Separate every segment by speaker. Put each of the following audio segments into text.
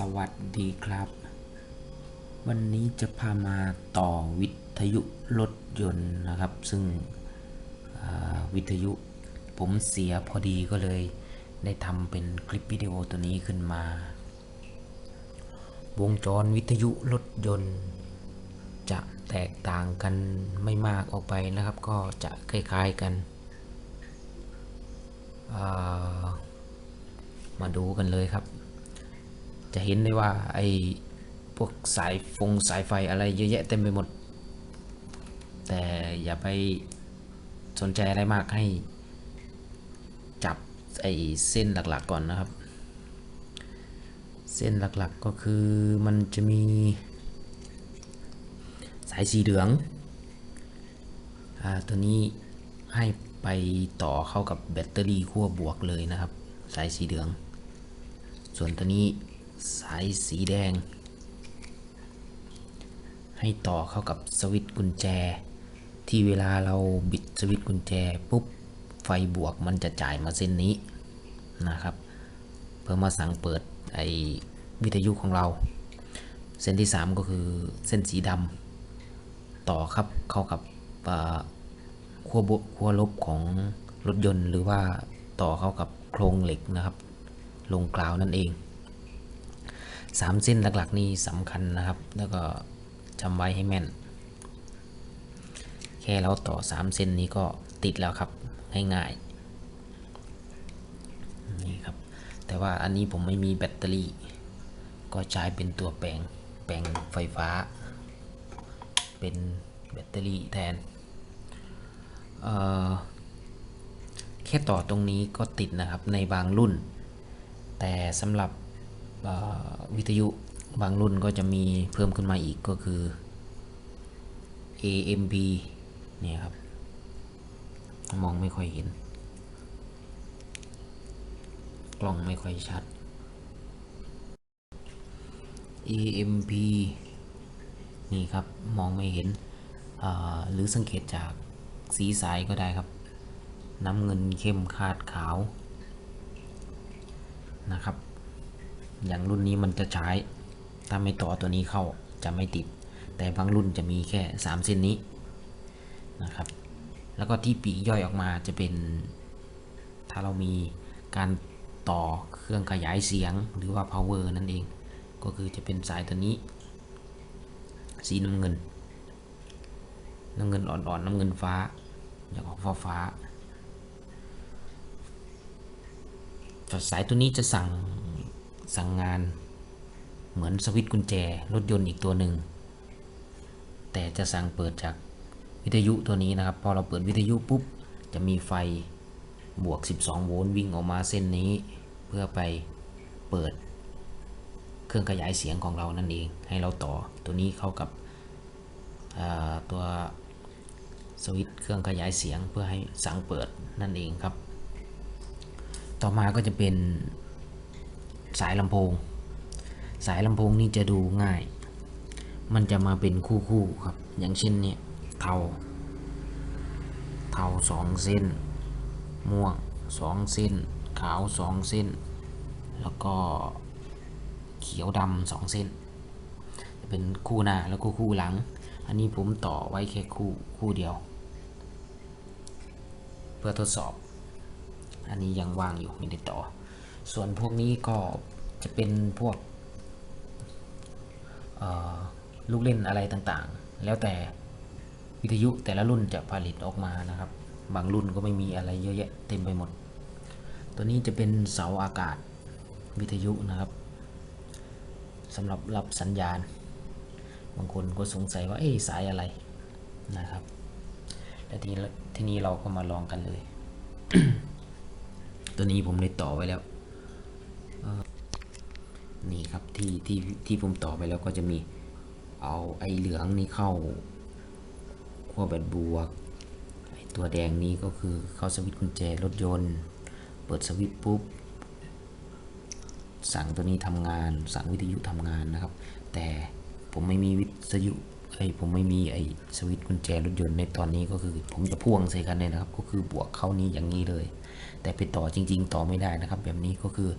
Speaker 1: สวัสดีครับ วันนี้จะพามาต่อวิทยุรถยนต์นะครับ ซึ่งวิทยุผมเสียพอดีก็เลย ได้ทำเป็นคลิปวิดีโอตัวนี้ขึ้นมา วงจรวิทยุรถยนต์ จะแตกต่างกันไม่มากออกไปนะครับ ก็จะคล้ายๆกัน มาดูกันเลยครับ จะเห็นได้ว่าไอ้พวกสายฟงสายไฟอะไรเยอะแยะเต็มไปหมด แต่อย่าไปสนใจอะไรมากให้จับไอ้เส้นหลักๆก่อนนะครับ เส้นหลักๆก็คือมันจะมี สายสีเหลืองอ่าตัวนี้ให้ไปต่อเข้ากับแบตเตอรี่ขั้วบวกเลยนะครับ สายสีเหลือง ส่วนตัวนี้ สายสีแดง ให้ต่อเข้ากับสวิตช์กุญแจ ที่เวลาเราบิดสวิตช์กุญแจปุ๊บไฟบวกมันจะจ่ายมาเส้นนี้นะครับ เพื่อมาสั่งเปิดไอวิทยุของเรา เส้นที่ 3 ก็คือเส้นสีดำต่อครับเข้ากับขั้วบวกขั้วลบของรถยนต์ หรือว่าต่อเข้ากับโครงเหล็กนะครับลงกราวนั่นเอง สามเส้นหลักๆนี่สำคัญนะครับ แล้วก็จำไว้ให้แม่น แค่เราต่อสามเส้นนี้ก็ติดแล้วครับง่ายๆนี่ครับ แต่ว่าอันนี้ผมไม่มีแบตเตอรี่ ก็ใช้เป็นตัวแปลงแปลงไฟฟ้า เป็นแบตเตอรี่แทนแค่ต่อตรงนี้ก็ติดนะครับในบางรุ่น แต่สำหรับ วิทยุบางรุ่นก็จะมีเพิ่มขึ้นมาอีกก็คือ AMP เนี่ยครับ มองไม่ค่อยเห็น กล้องไม่ค่อยชัด AMP นี่ครับ มองไม่เห็น หรือสังเกตจากสีสายก็ได้ครับ น้ำเงินเข้มคาดขาวนะครับ อย่างรุ่นนี้มันจะใช้ ถ้าไม่ต่อตัวนี้เข้าจะไม่ติด แต่บางรุ่นจะมีแค่ 3 เส้นนี้นะครับ แล้วก็ที่ปีกย่อยออกมาจะเป็น ถ้าเรามีการต่อเครื่องขยายเสียงหรือว่า power นั่นเอง ก็คือจะเป็นสายตัวนี้ สีน้ำเงิน น้ำเงินอ่อนๆ น้ำเงินฟ้า อย่างออกฟ้าฟ้าสายตัวนี้จะสั่ง สั่งงานเหมือนสวิตช์กุญแจรถยนต์อีกตัวหนึ่ง แต่จะสั่งเปิดจากวิทยุตัวนี้นะครับ พอเราเปิดวิทยุปุ๊บ จะมีไฟบวก 12 โวลต์วิ่งออกมาเส้นนี้ เพื่อไปเปิดเครื่องขยายเสียงของเรานั่นเอง ให้เราต่อตัวนี้เข้ากับตัวสวิตช์เครื่องขยายเสียงเพื่อให้สั่งเปิดนั่นเองครับ ต่อมาก็จะเป็น สายลำโพง สายลำโพงนี่จะดูง่าย มันจะมาเป็นคู่ๆครับ อย่างเช่นเนี่ยเทาเทาสองเส้น ม่วงสองเส้น ขาวสองเส้น แล้วก็เขียวดำสองเส้น จะเป็นคู่หน้าแล้วก็คู่หลัง อันนี้ผมต่อไว้แค่คู่คู่เดียว เพื่อทดสอบ อันนี้ยังว่างอยู่ไม่ได้ต่อ ส่วนพวกนี้ก็จะเป็นพวกลูกเล่นอะไรต่างๆ แล้วแต่วิทยุแต่ละรุ่นจะผลิตออกมานะครับ บางรุ่นก็ไม่มีอะไรเยอะแยะเต็มไปหมด ตัวนี้จะเป็นเสาอากาศวิทยุนะครับสำหรับรับสัญญาณ บางคนก็สงสัยว่าเอ๊ะสายอะไรนะครับแต่ทีทีนี้เราก็มาลองกันเลย ตัวนี้ผมได้ต่อไว้แล้ว นี่ครับที่ที่ที่ผมต่อไปแล้วก็จะมีเอาไอ้เหลืองนี่เข้าขั้วแบตบวกไอ้ตัวแดงนี้ก็คือเข้าสวิตช์กุญแจรถยนต์ เปิดสวิตช์ปุ๊บ สั่งตัวนี้ทำงาน สั่งวิทยุทำงานนะครับ แต่ผมไม่มีวิทยุไอ้ผมไม่มีไอ้สวิตช์กุญแจรถยนต์ในตอนนี้ก็คือ ผมจะพ่วงใส่กันเลยนะครับ ก็คือบวกเข้านี้อย่างนี้เลย แต่ไปต่อจริง ๆ ต่อไม่ได้นะครับ แบบนี้ก็คือ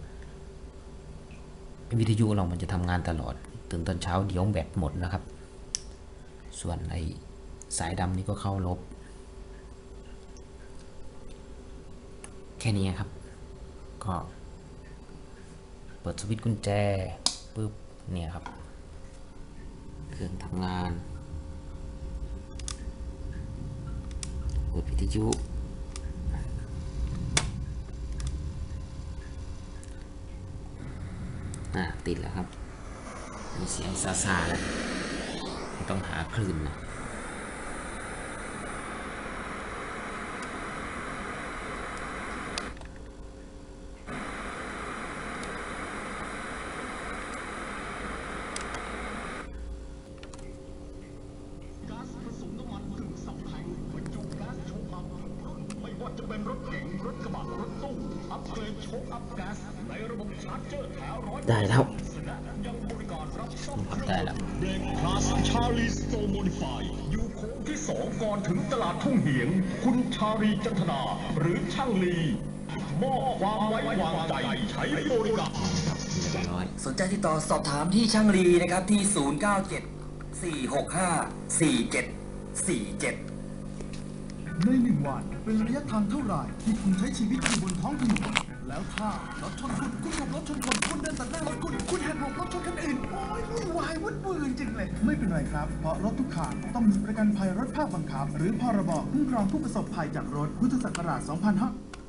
Speaker 1: วิทยุเรามันจะทำงานตลอด ตื่นตอนเช้าเดี๋ยวแบตหมดนะครับ ส่วนไอสายดำนี่ก็เข้าลบ แค่นี้ครับ ก็ เปิดสวิตช์กุญแจปุ๊บเนี่ยครับ เครื่องทำงานเปิดวิทยุ อะติดแล้วครับ มีเสียงซาซาแล้วต้องหาคลื่นนะ
Speaker 2: รรจุก๊าซโชกอัพทุกรุ่นไม่ว่าจะเป็นรถเก๋งรถกระบะรถตู้อัปเกรดโชกอัพแก๊ส ในระบบชาร์จเจอร์แถวร้อย
Speaker 1: ได้แล้ว
Speaker 2: และยังบริการรับซ่อม
Speaker 1: ครับได้แล้ว
Speaker 2: เบรกพลัสชาลีสโตโมดิฟายอยู่โค้งที่สองก่อนถึงตลาดทุ่งเหียง คุณชาลีจันทนา หรือช่างลีมอบความไว้วางใจใช้บริการ
Speaker 1: เรียบร้อย
Speaker 3: สนใจติดต่อสอบถามที่ช่างลีนะครับที่ 097 465 4747
Speaker 4: ในหนึ่งวันเป็นระยะทางเท่าไหร่ที่คุณใช้ชีวิตอยู่บนท้องถนนแล้วถ้ารถชนคุณคุณ ขับรถชนคนคุณเดินตัดหน้ารถคุณ คุณหักหลบรถชนคนอื่น โอ้ยวุ่นวายวุ่นวายจริงเลย ไม่เป็นไรครับ เพราะรถทุกคันต้องมีประกันภัยรถภาคบังคับ หรือพรบคุ้มครองผู้ประสบภัยจากรถพุทธศักราช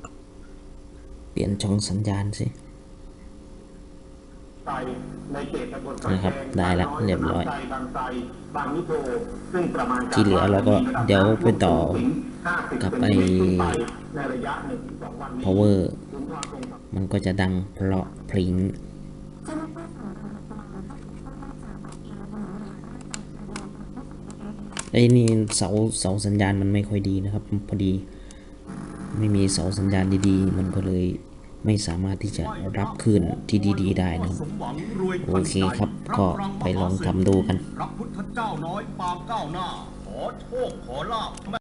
Speaker 4: 2500
Speaker 1: เปลี่ยนช่องสัญญาณสิ
Speaker 5: ไทยในเขตตำบล
Speaker 1: นะครับได้แล้วเรียบร้อย
Speaker 5: บางไทรบางนิโคซึ่งประมาณการ
Speaker 1: ที่เหลือเราก็เดี๋ยวไปต่อ
Speaker 5: 50
Speaker 1: กับไอ้
Speaker 5: เซนติเมตรขึ้นไปในระยะหนึ่งถึงสองวันนี้
Speaker 1: power
Speaker 5: ถึงควา มั
Speaker 1: นก็จะดังเพราะพริ้งไอ้นี่เสาเสาสัญญาณมันไม่ค่อยดีนะครับ พอดี ไม่มีเสาสัญญาณดีๆ มันก็เลยไม่สามารถที่จะรับคืนที่ดี ๆ ได้นะครับโอเคครับก็ไปลองทำดูกัน
Speaker 2: พระพุทธเจ้าน้อยปางก้าวหน้าขอโชคขอลาบ